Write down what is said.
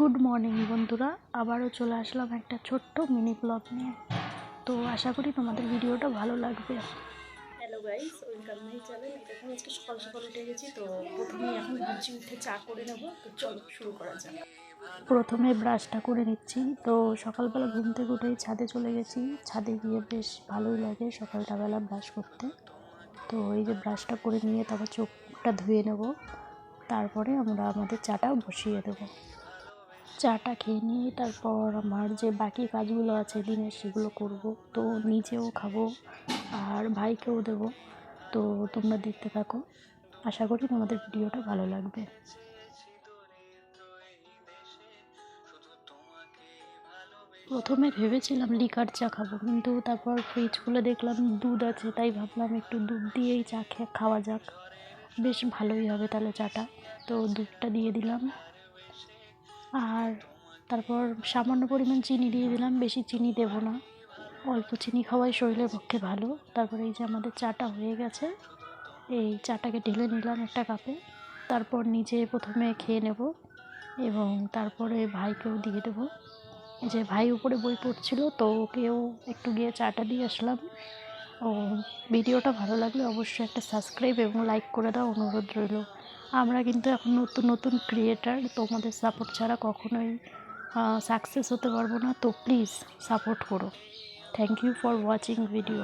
Good morning বন্ধুরা। আবারও চলে আসলাম একটা ছোট্ট মিনি ব্লগ নিয়ে। তো আশা করি তোমাদের ভিডিওটা ভালো লাগবে। Hello guys welcome my channel দেখুন আজকে সকাল সকাল উঠে গেছি তো প্রথমেই এখন ভাবছি উঠে চা করে নেব। তো চলো শুরু করা যাক। প্রথমে ব্রাশটা করে নিচ্ছি। তো সকালবেলা ঘুম থেকে উঠেই ছাদে চলে গেছি। ছাদে গিয়ে বেশ ভালোই লাগে সকালটা বেলা ব্রাশ করতে। তো এই যে ব্রাশটা করে নিয়ে তারপর চোখটা ধুয়ে নেব। তারপরে আমরা আমাদের চাটা বসিয়ে দেবো। চাটা খেয়ে নিয়ে তারপর আমার যে বাকি কাজগুলো আছে দিনের সেগুলো করব। তো নিজেও খাব আর ভাইকেও দেবো। তো তোমরা দেখতে থাকো। আশা করি তোমাদের ভিডিওটা ভালো লাগবে। প্রথমে ভেবেছিলাম লিকার চা খাব, কিন্তু তারপর ফ্রিজ খুলে দেখলাম দুধ আছে, তাই ভাবলাম একটু দুধ দিয়েই চা খেয়ে খাওয়া যাক। বেশ ভালোই হবে তাহলে চাটা। তো দুধটা দিয়ে দিলাম। আর তারপর সামান্য পরিমাণ চিনি দিয়ে দিলাম, বেশি চিনি দেবো না। অল্প চিনি খাওয়াই শরীরের পক্ষে ভালো। তারপরে এই যে আমাদের চাটা হয়ে গেছে, এই চাটাকে ঢেলে নিলাম একটা কাপে। তারপর নিজে প্রথমে খেয়ে নেব এবং তারপরে ভাইকেও দিয়ে দেবো। যে ভাই উপরে বই পড়ছিল, তো ওকেও একটু গিয়ে চাটা দিয়ে আসলাম। ও, ভিডিওটা ভালো লাগলে অবশ্যই একটা সাবস্ক্রাইব এবং লাইক করে দাও, অনুরোধ রইল। আমরা কিন্তু এখন নতুন নতুন ক্রিয়েটার তোমাদের সাপোর্ট ছাড়া কখনোই সাকসেস হতে পারব না। তো প্লিজ সাপোর্ট করো। Thank you for watching video